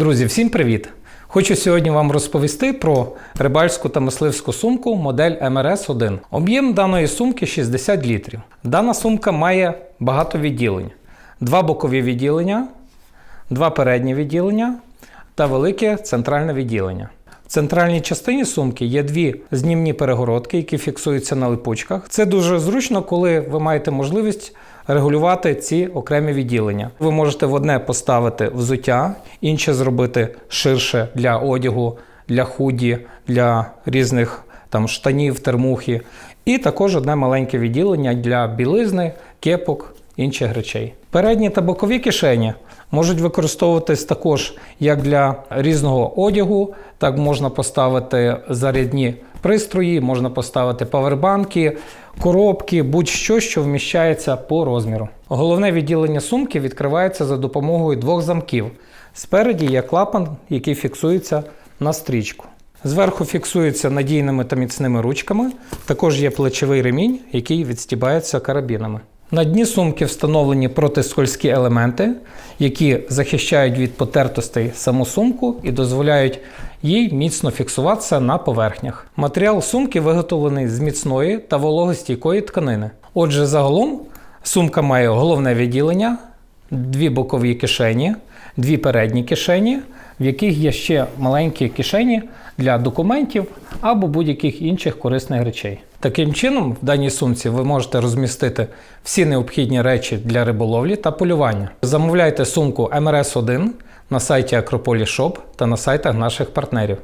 Друзі, всім привіт! Хочу сьогодні вам розповісти про рибальську та мисливську сумку модель МРС-1. Об'єм даної сумки 60 літрів. Дана сумка має багато відділень: два бокові відділення, два передні відділення та велике центральне відділення. В центральній частині сумки є дві знімні перегородки, які фіксуються на липучках. Це дуже зручно, коли ви маєте можливість регулювати ці окремі відділення. Ви можете в одне поставити взуття, інше зробити ширше для одягу, для худі, для різних там штанів, термухи. І також одне маленьке відділення для білизни, кепок, інших речей. Передні та бокові кишені можуть використовуватись також як для різного одягу, так можна поставити зарядні пристрої, можна поставити павербанки, коробки, будь-що, що вміщається по розміру. Головне відділення сумки відкривається за допомогою двох замків. Спереді є клапан, який фіксується на стрічку. Зверху фіксується надійними та міцними ручками. Також є плечовий ремінь, який відстібається карабінами. На дні сумки встановлені протискользкі елементи, які захищають від потертостей саму сумку і дозволяють їй міцно фіксуватися на поверхнях. Матеріал сумки виготовлений з міцної та вологостійкої тканини. Отже, загалом сумка має головне відділення, дві бокові кишені, дві передні кишені, в яких є ще маленькі кишені для документів або будь-яких інших корисних речей. Таким чином, в даній сумці ви можете розмістити всі необхідні речі для риболовлі та полювання. Замовляйте сумку MRS 1 на сайті Акрополі Shop та на сайтах наших партнерів.